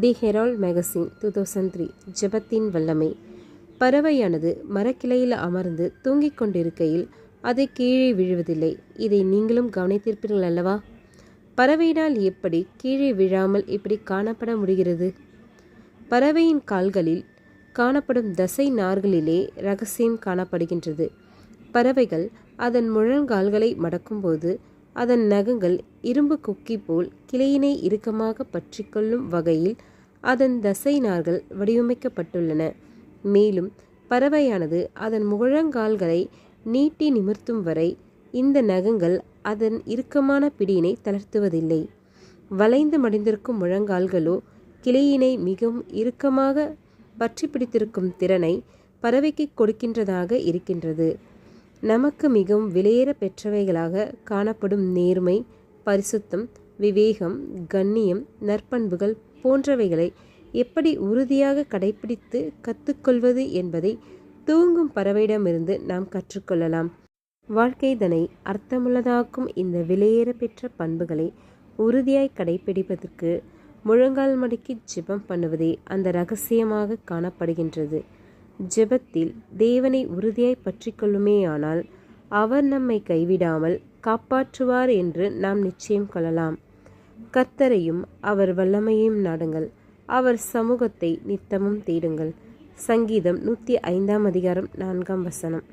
The Herald magazine two thousand three ஜெபத்தின் வல்லமை. பறவையானது மரக்கிளையில் அமர்ந்து தூங்கிக் கொண்டிருக்கையில் அதை கீழே விழுவதில்லை. இதை நீங்களும் கவனித்திருப்பீர்கள் அல்லவா? பறவையினால் எப்படி கீழே விழாமல் இப்படி காணப்பட முடிகிறது? பறவையின் கால்களில் காணப்படும் தசை நார்களிலே ரகசியம் காணப்படுகின்றது. பறவைகள் அதன் முழங்கால்களை மடக்கும்போது அதன் நகங்கள் இரும்பு குக்கி போல் கிளையினை இறுக்கமாக பற்றிக்கொள்ளும் வகையில் அதன் தசை நார்கள் வடிவமைக்கப்பட்டுள்ளன. மேலும் பறவையானது அதன் முழங்கால்களை நீட்டி நிமிர்த்தும் வரை இந்த நகங்கள் அதன் இறுக்கமான பிடியினை தளர்த்துவதில்லை. வளைந்து மடிந்திருக்கும் முழங்கால்களோ கிளையினை மிகவும் இறுக்கமாக பற்றி பிடித்திருக்கும் திறனை பறவைக்கு கொடுக்கின்றதாக இருக்கின்றது. நமக்கு மிகவும் விலையேற பெற்றவைகளாக காணப்படும் நேர்மை பரிசுத்தம் விவேகம் கண்ணியம் நற்பண்புகள் போன்றவைகளை எப்படி உறுதியாக கடைபிடித்து கற்றுக்கொள்வது என்பதை தூங்கும் பறவையிடமிருந்து நாம் கற்றுக்கொள்ளலாம். வாழ்க்கை தனை அர்த்தமுள்ளதாக்கும் இந்த விலையேற பெற்ற பண்புகளை உறுதியாய் கடைபிடிப்பதற்கு முழங்கால் மடக்கி ஜிபம் பண்ணுவதே அந்த ரகசியமாக காணப்படுகின்றது. ஜெபத்தில் தேவனை உறுதியாய் பற்றி கொள்ளுமேயானால் அவர் நம்மை கைவிடாமல் காப்பாற்றுவார் என்று நாம் நிச்சயம் கொள்ளலாம். கர்த்தரையும் அவர் வல்லமையும் நாடுங்கள். அவர் சமூகத்தை நித்தமும் தேடுங்கள். சங்கீதம் நூற்றி ஐந்தாம் அதிகாரம் நான்காம் வசனம்.